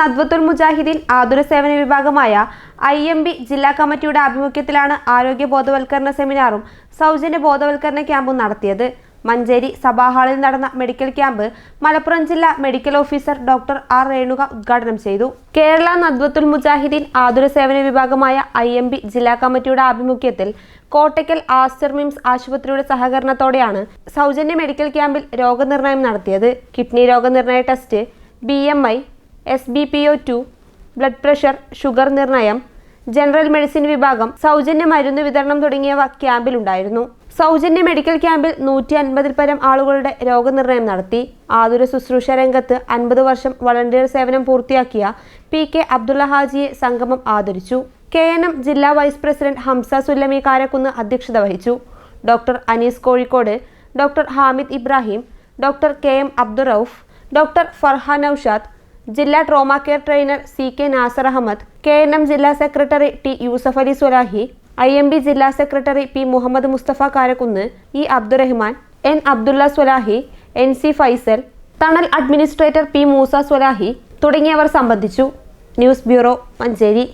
Nadwathul Mujahideen ആതുര സേവന വിഭാഗമായ ഐ എം ബി ജില്ലാ കമ്മിറ്റിയുടെ ആഭിമുഖ്യത്തിലാണ് ആരോഗ്യ ബോധവൽക്കരണ സെമിനാറും സൗജന്യ ബോധവൽക്കരണ ക്യാമ്പും നടത്തിയത്. മഞ്ചേരി സഭാഹാളിൽ നടന്ന മെഡിക്കൽ ക്യാമ്പ് മലപ്പുറം ജില്ലാ medical officer doctor R Renuka ഉദ്ഘാടനം ചെയ്തു. കേരള നദ്വത്തുൽ മുജാഹിദീൻ ആതുര സേവന വിഭാഗമായ ഐ എം ബി ജില്ലാ കമ്മിറ്റിയുടെ ആഭിമുഖ്യത്തിൽ കോട്ടയ്ക്കൽ ആസ്റ്റർ മിംസ് ആശുപത്രിയുടെ സഹകരണത്തോടെയാണ് സൗജന്യ മെഡിക്കൽ ക്യാമ്പിൽ രോഗനിർണയം നടത്തിയത്. കിഡ്നി രോഗനിർണയ test B M I S B P O two blood pressure sugar നിർണയം ജനറൽ മെഡിസിൻ വിഭാഗം സൗജന്യ മരുന്ന് വിതരണം തുടങ്ങിയവ ക്യാമ്പിലുണ്ടായിരുന്നു സൗജന്യ മെഡിക്കൽ ക്യാമ്പിൽ നൂറ്റി അൻപതിൽ പരം ആളുകളുടെ രോഗനിർണയം നടത്തി. ആതുര ശുശ്രൂഷ രംഗത്ത് അൻപത് വർഷം വളണ്ടിയർ സേവനം പൂർത്തിയാക്കിയ പി കെ അബ്ദുള്ള ഹാജിയെ സംഗമം ആദരിച്ചു. കെ എൻ എം ജില്ലാ വൈസ് പ്രസിഡന്റ് ഹംസ സുല്ലമി കാരക്കുന്ന് അധ്യക്ഷത വഹിച്ചു. Doctor Anees Kozhikode doctor Hamid Ibrahim doctor K M Abdurauf doctor Farhan Naushad ജില്ലാ trauma care trainer C K Nasar Ahammed K N M ജില്ലാ secretary T Yusuf Ali Sulahi I M B ജില്ലാ secretary P Muhammad Musthafa Karakkunnu E Abdurahman N Abdulla Sulahi N C Faisal Thanal administrator P Moosa Sulahi തുടങ്ങിയവർ സംബന്ധിച്ചു. News bureau Manjeri.